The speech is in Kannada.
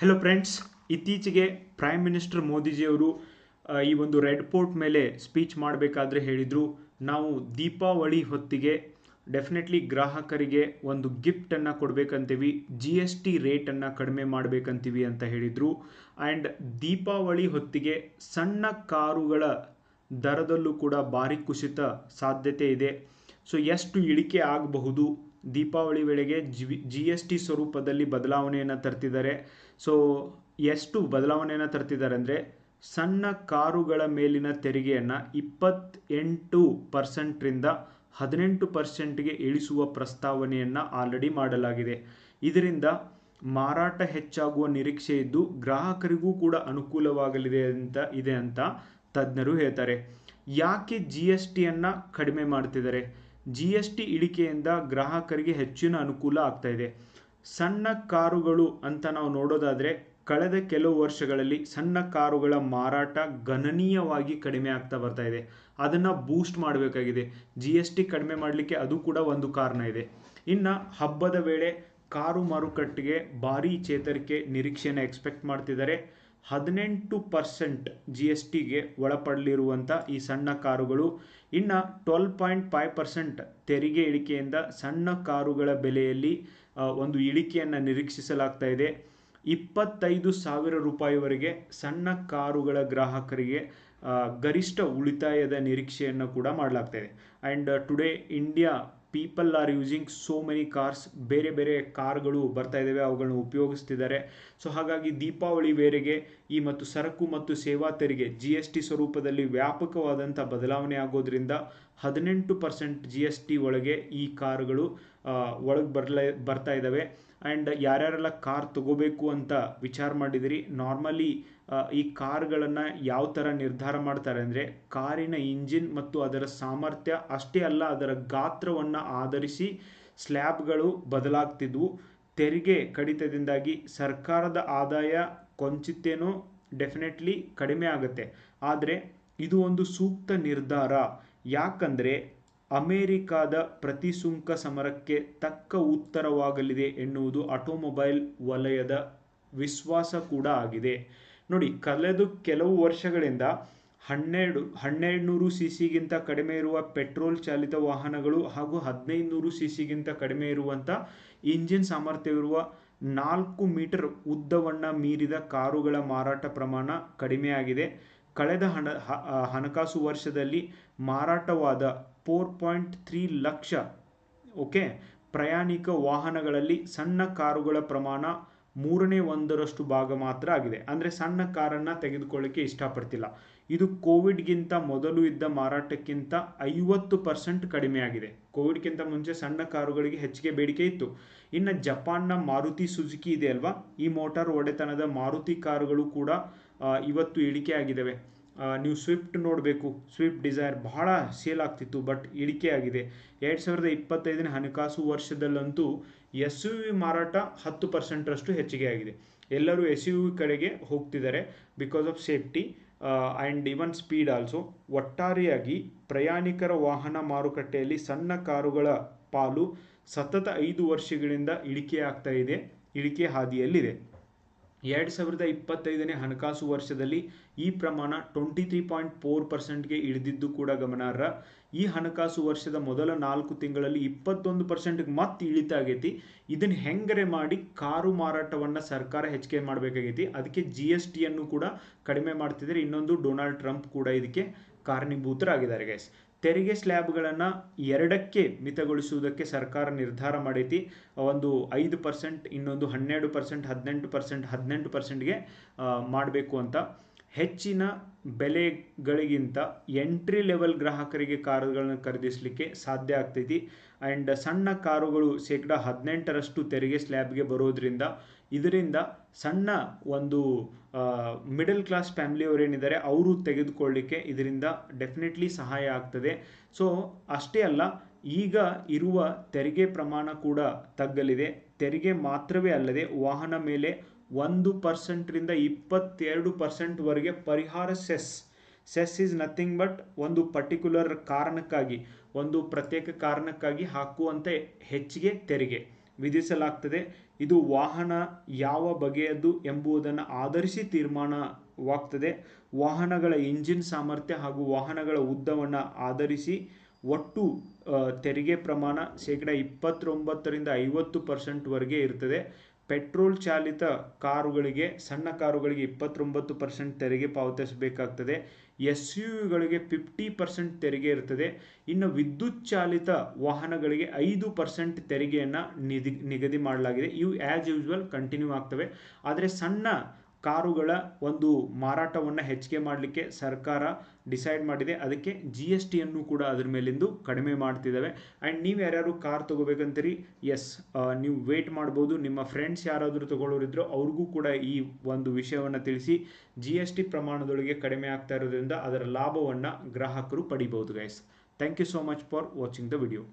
ಹೆಲೋ ಫ್ರೆಂಡ್ಸ್ ಇತ್ತೀಚೆಗೆ ಪ್ರೈಮ್ ಮಿನಿಸ್ಟರ್ ಮೋದಿಜಿಯವರು ಈ ಒಂದು ರೆಡ್ ಪೋರ್ಟ್ ಮೇಲೆ ಸ್ಪೀಚ್ ಮಾಡಬೇಕಾದ್ರೆ ಹೇಳಿದರು. ನಾವು ದೀಪಾವಳಿ ಹೊತ್ತಿಗೆ ಡೆಫಿನೆಟ್ಲಿ ಗ್ರಾಹಕರಿಗೆ ಒಂದು ಗಿಫ್ಟನ್ನು ಕೊಡಬೇಕಂತೀವಿ ಜಿ ಎಸ್ ಟಿ ರೇಟನ್ನು ಕಡಿಮೆ ಮಾಡಬೇಕಂತೀವಿ ಅಂತ ಹೇಳಿದರು. ಆ್ಯಂಡ್ ದೀಪಾವಳಿ ಹೊತ್ತಿಗೆ ಸಣ್ಣ ಕಾರುಗಳ ದರದಲ್ಲೂ ಕೂಡ ಭಾರಿ ಕುಸಿತ ಸಾಧ್ಯತೆ ಇದೆ. ಸೊ ಎಷ್ಟು ಇಳಿಕೆ ಆಗಬಹುದು? ದೀಪಾವಳಿ ವೇಳೆಗೆ ಜಿ ಜಿ ಎಸ್ ಟಿ ಸ್ವರೂಪದಲ್ಲಿ ಬದಲಾವಣೆಯನ್ನು ತರ್ತಿದ್ದಾರೆ. ಸೊ ಎಷ್ಟು ಬದಲಾವಣೆಯನ್ನು ತರ್ತಿದ್ದಾರೆ ಅಂದರೆ ಸಣ್ಣ ಕಾರುಗಳ ಮೇಲಿನ ತೆರಿಗೆಯನ್ನು ಇಪ್ಪತ್ತೆಂಟು ಪರ್ಸೆಂಟ್ರಿಂದ ಹದಿನೆಂಟು ಪರ್ಸೆಂಟ್ಗೆ ಇಳಿಸುವ ಪ್ರಸ್ತಾವನೆಯನ್ನು ಆಲ್ರೆಡಿ ಮಾಡಲಾಗಿದೆ. ಇದರಿಂದ ಮಾರಾಟ ಹೆಚ್ಚಾಗುವ ನಿರೀಕ್ಷೆ ಇದ್ದು ಗ್ರಾಹಕರಿಗೂ ಕೂಡ ಅನುಕೂಲವಾಗಲಿದೆ ಅಂತ, ಇದೆ ಅಂತ ತಜ್ಞರು ಹೇಳ್ತಾರೆ. ಯಾಕೆ ಜಿ ಎಸ್ ಟಿಯನ್ನು ಕಡಿಮೆ ಮಾಡ್ತಿದ್ದಾರೆ? ಜಿ ಎಸ್ ಟಿ ಇಳಿಕೆಯಿಂದ ಗ್ರಾಹಕರಿಗೆ ಹೆಚ್ಚಿನ ಅನುಕೂಲ ಆಗ್ತಾ ಇದೆ. ಸಣ್ಣ ಕಾರುಗಳು ಅಂತ ನಾವು ನೋಡೋದಾದರೆ ಕಳೆದ ಕೆಲವು ವರ್ಷಗಳಲ್ಲಿ ಸಣ್ಣ ಕಾರುಗಳ ಮಾರಾಟ ಗಣನೀಯವಾಗಿ ಕಡಿಮೆ ಆಗ್ತಾ ಬರ್ತಾ ಇದೆ. ಅದನ್ನು ಬೂಸ್ಟ್ ಮಾಡಬೇಕಾಗಿದೆ. ಜಿ ಎಸ್ ಟಿ ಕಡಿಮೆ ಮಾಡಲಿಕ್ಕೆ ಅದು ಕೂಡ ಒಂದು ಕಾರಣ ಇದೆ. ಇನ್ನು ಹಬ್ಬದ ವೇಳೆ ಕಾರು ಮಾರುಕಟ್ಟೆಗೆ ಭಾರಿ ಚೇತರಿಕೆ ನಿರೀಕ್ಷೆಯನ್ನು ಎಕ್ಸ್ಪೆಕ್ಟ್ ಮಾಡ್ತಿದ್ದಾರೆ. ಹದಿನೆಂಟು ಪರ್ಸೆಂಟ್ ಜಿ ಎಸ್ ಟಿಗೆ ಒಳಪಡಲಿರುವಂಥ ಈ ಸಣ್ಣ ಕಾರುಗಳು, ಇನ್ನು ಟ್ವೆಲ್ ಪಾಯಿಂಟ್ ಫೈವ್ ಪರ್ಸೆಂಟ್ ತೆರಿಗೆ ಇಳಿಕೆಯಿಂದ ಸಣ್ಣ ಕಾರುಗಳ ಬೆಲೆಯಲ್ಲಿ ಒಂದು ಇಳಿಕೆಯನ್ನು ನಿರೀಕ್ಷಿಸಲಾಗ್ತಾ ಇದೆ. ಇಪ್ಪತ್ತೈದು ಸಾವಿರ ರೂಪಾಯಿವರೆಗೆ ಸಣ್ಣ ಕಾರುಗಳ ಗ್ರಾಹಕರಿಗೆ ಗರಿಷ್ಠ ಉಳಿತಾಯದ ನಿರೀಕ್ಷೆಯನ್ನು ಕೂಡ ಮಾಡಲಾಗ್ತಾ ಇದೆ. And today India people are using so many cars ಬೇರೆ ಬೇರೆ ಕಾರ್ಗಳು ಬರ್ತಾ ಇದ್ದಾವೆ ಅವುಗಳನ್ನ ಉಪಯೋಗಿಸ್ತಿದ್ದಾರೆ. ಸೊ ಹಾಗಾಗಿ ದೀಪಾವಳಿ ಬೇರೆಗೆ ಈ ಮತ್ತು ಸರಕು ಮತ್ತು ಸೇವಾ ತೆರಿಗೆ ಜಿ ಎಸ್ ಟಿ ಸ್ವರೂಪದಲ್ಲಿ ವ್ಯಾಪಕವಾದಂಥ ಬದಲಾವಣೆ ಆಗೋದ್ರಿಂದ ಹದಿನೆಂಟು ಪರ್ಸೆಂಟ್ ಜಿ ಎಸ್ ಟಿ ಒಳಗೆ ಈ ಕಾರುಗಳು ಒಳಗೆ ಬರಲ, ಬರ್ತಾ ಇದ್ದಾವೆ ಆ್ಯಂಡ್ ಯಾರ್ಯಾರೆಲ್ಲ ಕಾರ್ ತಗೋಬೇಕು ಅಂತ ವಿಚಾರ ಮಾಡಿದಿರಿ ನಾರ್ಮಲಿ ಈ ಕಾರ್ಗಳನ್ನು ಯಾವ ಥರ ನಿರ್ಧಾರ ಮಾಡ್ತಾರೆ ಅಂದರೆ ಕಾರಿನ ಇಂಜಿನ್ ಮತ್ತು ಅದರ ಸಾಮರ್ಥ್ಯ ಅಷ್ಟೇ ಅಲ್ಲ, ಅದರ ಗಾತ್ರವನ್ನು ಆಧರಿಸಿ ಸ್ಲ್ಯಾಬ್ಗಳು ಬದಲಾಗ್ತಿದ್ವು. ತೆರಿಗೆ ಕಡಿತದಿಂದಾಗಿ ಸರ್ಕಾರದ ಆದಾಯ ಕೊಂಚಿತ್ತೇನೋ ಡೆಫಿನೆಟ್ಲಿ ಕಡಿಮೆ ಆಗುತ್ತೆ. ಆದರೆ ಇದು ಒಂದು ಸೂಕ್ತ ನಿರ್ಧಾರ. ಯಾಕಂದರೆ ಅಮೇರಿಕಾದ ಪ್ರತಿ ಸುಂಕ ಸಮರಕ್ಕೆ ತಕ್ಕ ಉತ್ತರವಾಗಲಿದೆ ಎನ್ನುವುದು ಆಟೋಮೊಬೈಲ್ ವಲಯದ ವಿಶ್ವಾಸ ಕೂಡ ಆಗಿದೆ. ನೋಡಿ, ಕಳೆದ ಕೆಲವು ವರ್ಷಗಳಿಂದ ಹನ್ನೆರಡು ಹನ್ನೆರಡು ನೂರು ಸಿ ಸಿಗಿಂತ ಕಡಿಮೆ ಇರುವ ಪೆಟ್ರೋಲ್ ಚಾಲಿತ ವಾಹನಗಳು ಹಾಗೂ ಹದಿನೈದು ನೂರು ಸಿ ಸಿಗಿಂತ ಕಡಿಮೆ ಇರುವಂಥ ಇಂಜಿನ್ ಸಾಮರ್ಥ್ಯವಿರುವ ನಾಲ್ಕು ಮೀಟರ್ ಉದ್ದವನ್ನು ಮೀರಿದ ಕಾರುಗಳ ಮಾರಾಟ ಪ್ರಮಾಣ ಕಡಿಮೆಯಾಗಿದೆ. ಕಳೆದ ಹಣ ಹಣಕಾಸು ವರ್ಷದಲ್ಲಿ ಮಾರಾಟವಾದ four point three lakh, okay, ಪ್ರಯಾಣಿಕ ವಾಹನಗಳಲ್ಲಿ ಸಣ್ಣ ಕಾರುಗಳ ಪ್ರಮಾಣ ಮೂರನೇ ಒಂದರಷ್ಟು ಭಾಗ ಮಾತ್ರ ಆಗಿದೆ. ಅಂದರೆ ಸಣ್ಣ ಕಾರನ್ನು ತೆಗೆದುಕೊಳ್ಳಿಕ್ಕೆ ಇಷ್ಟಪಡ್ತಿಲ್ಲ. ಇದು ಕೋವಿಡ್ಗಿಂತ ಮೊದಲು ಇದ್ದ ಮಾರಾಟಕ್ಕಿಂತ ಐವತ್ತು ಪರ್ಸೆಂಟ್ ಕಡಿಮೆ ಆಗಿದೆ. ಕೋವಿಡ್ಗಿಂತ ಮುಂಚೆ ಸಣ್ಣ ಕಾರುಗಳಿಗೆ ಹೆಚ್ಚಿಗೆ ಬೇಡಿಕೆ ಇತ್ತು. ಇನ್ನು ಜಪಾನ್ನ ಮಾರುತಿ ಸುಜುಕಿ ಇದೆ ಅಲ್ವಾ? ಈ ಮೋಟಾರ್ ಒಡೆತನದ ಮಾರುತಿ ಕಾರುಗಳು ಕೂಡ ಇವತ್ತು ಇಳಿಕೆ ಆಗಿದ್ದಾವೆ ನೀವು ಸ್ವಿಫ್ಟ್ ನೋಡಬೇಕು. ಸ್ವಿಫ್ಟ್ ಡಿಸೈರ್ ಬಹಳ ಸೇಲ್ ಆಗ್ತಿತ್ತು, ಬಟ್ ಇಳಿಕೆ ಆಗಿದೆ. ಎರಡು ಸಾವಿರದ ಇಪ್ಪತ್ತೈದನೇ ಹಣಕಾಸು ವರ್ಷದಲ್ಲಂತೂ ಎಸ್ ಯು ವಿ ಮಾರಾಟ ಹತ್ತು ಪರ್ಸೆಂಟರಷ್ಟು ಹೆಚ್ಚಿಗೆ ಆಗಿದೆ. ಎಲ್ಲರೂ ಎಸ್ ಯು ವಿ ಕಡೆಗೆ ಹೋಗ್ತಿದ್ದಾರೆ because of safety and even speed also ಒಟ್ಟಾರೆಯಾಗಿ ಪ್ರಯಾಣಿಕರ ವಾಹನ ಮಾರುಕಟ್ಟೆಯಲ್ಲಿ ಸಣ್ಣ ಕಾರುಗಳ ಪಾಲು ಸತತ ಐದು ವರ್ಷಗಳಿಂದ ಇಳಿಕೆ ಆಗ್ತಾ ಇದೆ, ಇಳಿಕೆ ಹಾದಿಯಲ್ಲಿದೆ. ಎರಡು ಸಾವಿರದ ಇಪ್ಪತ್ತೈದನೇ ಹಣಕಾಸು ವರ್ಷದಲ್ಲಿ ಈ ಪ್ರಮಾಣ ಟ್ವೆಂಟಿ ತ್ರೀ ಪಾಯಿಂಟ್ ಫೋರ್ ಪರ್ಸೆಂಟ್ಗೆ ಇಳಿದಿದ್ದು ಕೂಡ ಗಮನಾರ್ಹ. ಈ ಹಣಕಾಸು ವರ್ಷದ ಮೊದಲ ನಾಲ್ಕು ತಿಂಗಳಲ್ಲಿ ಇಪ್ಪತ್ತೊಂದು ಪರ್ಸೆಂಟ್ಗೆ ಮತ್ತೆ ಇಳಿತ ಆಗೈತಿ. ಇದನ್ನು ಹೆಂಗರೆ ಮಾಡಿ ಕಾರು ಮಾರಾಟವನ್ನು ಸರ್ಕಾರ ಹೆಚ್ಚಿಗೆ ಮಾಡಬೇಕಾಗೈತಿ. ಅದಕ್ಕೆ ಜಿ ಎಸ್ ಟಿಯನ್ನು ಕೂಡ ಕಡಿಮೆ ಮಾಡ್ತಿದ್ರೆ ಇನ್ನೊಂದು ಡೊನಾಲ್ಡ್ ಟ್ರಂಪ್ ಕೂಡ ಇದಕ್ಕೆ ಕಾರಣೀಭೂತರಾಗಿದ್ದಾರೆ ಗೈಸ್ ತೆರಿಗೆ ಸ್ಲ್ಯಾಬ್ಗಳನ್ನು ಎರಡಕ್ಕೆ ಮಿತಗೊಳಿಸುವುದಕ್ಕೆ ಸರ್ಕಾರ ನಿರ್ಧಾರ ಮಾಡೈತಿ. ಒಂದು ಐದು ಪರ್ಸೆಂಟ್ ಇನ್ನೊಂದು ಹನ್ನೆರಡು ಪರ್ಸೆಂಟ್ ಹದಿನೆಂಟು ಪರ್ಸೆಂಟ್ ಹದಿನೆಂಟು ಪರ್ಸೆಂಟ್ಗೆ ಮಾಡಬೇಕು ಅಂತ. ಹೆಚ್ಚಿನ ಬೆಲೆಗಳಿಗಿಂತ ಎಂಟ್ರಿ ಲೆವೆಲ್ ಗ್ರಾಹಕರಿಗೆ ಕಾರುಗಳನ್ನು ಖರೀದಿಸಲಿಕ್ಕೆ ಸಾಧ್ಯ ಆಗ್ತೈತಿ. ಆ್ಯಂಡ್ ಸಣ್ಣ ಕಾರುಗಳು ಶೇಕಡ ಹದಿನೆಂಟರಷ್ಟು ತೆರಿಗೆ ಸ್ಲ್ಯಾಬ್ಗೆ ಬರೋದ್ರಿಂದ ಇದರಿಂದ ಸಣ್ಣ ಒಂದು ಮಿಡಲ್ ಕ್ಲಾಸ್ ಫ್ಯಾಮಿಲಿಯವರೇನಿದ್ದಾರೆ ಅವರು ತೆಗೆದುಕೊಳ್ಳಿಕ್ಕೆ ಇದರಿಂದ ಡೆಫಿನೆಟ್ಲಿ ಸಹಾಯ ಆಗ್ತದೆ. ಸೊ ಅಷ್ಟೇ ಅಲ್ಲ, ಈಗ ಇರುವ ತೆರಿಗೆ ಪ್ರಮಾಣ ಕೂಡ ತಗ್ಗಲಿದೆ. ತೆರಿಗೆ ಮಾತ್ರವೇ ಅಲ್ಲದೆ ವಾಹನ ಮೇಲೆ ಒಂದು ಪರ್ಸೆಂಟ್ರಿಂದ ಇಪ್ಪತ್ತೆರಡು ಪರ್ಸೆಂಟ್ವರೆಗೆ ಪರಿಹಾರ cess. Cess is nothing but ಒಂದು ಪರ್ಟಿಕ್ಯುಲರ್ ಕಾರಣಕ್ಕಾಗಿ, ಒಂದು ಪ್ರತ್ಯೇಕ ಕಾರಣಕ್ಕಾಗಿ ಹಾಕುವಂತೆ ಹೆಚ್ಚಿಗೆ ತೆರಿಗೆ ವಿಧಿಸಲಾಗ್ತದೆ. ಇದು ವಾಹನ ಯಾವ ಬಗೆಯದ್ದು ಎಂಬುದನ್ನು ಆಧರಿಸಿ ತೀರ್ಮಾನವಾಗ್ತದೆ. ವಾಹನಗಳ ಇಂಜಿನ್ ಸಾಮರ್ಥ್ಯ ಹಾಗೂ ವಾಹನಗಳ ಉದ್ದವನ್ನು ಆಧರಿಸಿ ಒಟ್ಟು ತೆರಿಗೆ ಪ್ರಮಾಣ ಶೇಕಡ ಇಪ್ಪತ್ತೊಂಬತ್ತರಿಂದ ಐವತ್ತು ಪರ್ಸೆಂಟ್ವರೆಗೆ ಇರ್ತದೆ. ಪೆಟ್ರೋಲ್ ಚಾಲಿತ ಕಾರುಗಳಿಗೆ, ಸಣ್ಣ ಕಾರುಗಳಿಗೆ ಇಪ್ಪತ್ತೊಂಬತ್ತು ಪರ್ಸೆಂಟ್ ತೆರಿಗೆ ಪಾವತಿಸಬೇಕಾಗ್ತದೆ. ಎಸ್ ಯು ವಿಗಳಿಗೆ ಫಿಫ್ಟಿ ಪರ್ಸೆಂಟ್ ತೆರಿಗೆ ಇರ್ತದೆ. ಇನ್ನು ವಿದ್ಯುತ್ ಚಾಲಿತ ವಾಹನಗಳಿಗೆ ಐದು ಪರ್ಸೆಂಟ್ ತೆರಿಗೆಯನ್ನು ನಿಧಿ, ನಿಗದಿ ಮಾಡಲಾಗಿದೆ. ಇವು ಆ್ಯಸ್ ಯೂಸ್ವಲ್ ಕಂಟಿನ್ಯೂ ಆಗ್ತವೆ. ಆದರೆ ಸಣ್ಣ ಕಾರುಗಳ ಒಂದು ಮಾರಾಟವನ್ನು ಹೆಚ್ಚಿಗೆ ಮಾಡಲಿಕ್ಕೆ ಸರ್ಕಾರ ಡಿಸೈಡ್ ಮಾಡಿದೆ. ಅದಕ್ಕೆ ಜಿ ಎಸ್ ಟಿಯನ್ನು ಕೂಡ ಅದ್ರ ಮೇಲಿಂದು ಕಡಿಮೆ ಮಾಡ್ತಿದ್ದಾವೆ ಆ್ಯಂಡ್ ನೀವು ಯಾರ್ಯಾರು ಕಾರ್ ತೊಗೋಬೇಕಂತೀರಿ? ಎಸ್ ನೀವು ವೇಟ್ ಮಾಡ್ಬೋದು. ನಿಮ್ಮ ಫ್ರೆಂಡ್ಸ್ ಯಾರಾದರೂ ತೊಗೊಳ್ಳೋರಿದ್ರು ಅವ್ರಿಗೂ ಕೂಡ ಈ ಒಂದು ವಿಷಯವನ್ನು ತಿಳಿಸಿ. ಜಿ ಎಸ್ ಟಿ ಪ್ರಮಾಣದೊಳಗೆ ಕಡಿಮೆ ಆಗ್ತಾ ಇರೋದ್ರಿಂದ ಅದರ ಲಾಭವನ್ನು ಗ್ರಾಹಕರು ಪಡಿಬೋದು guys thank you so much for watching the video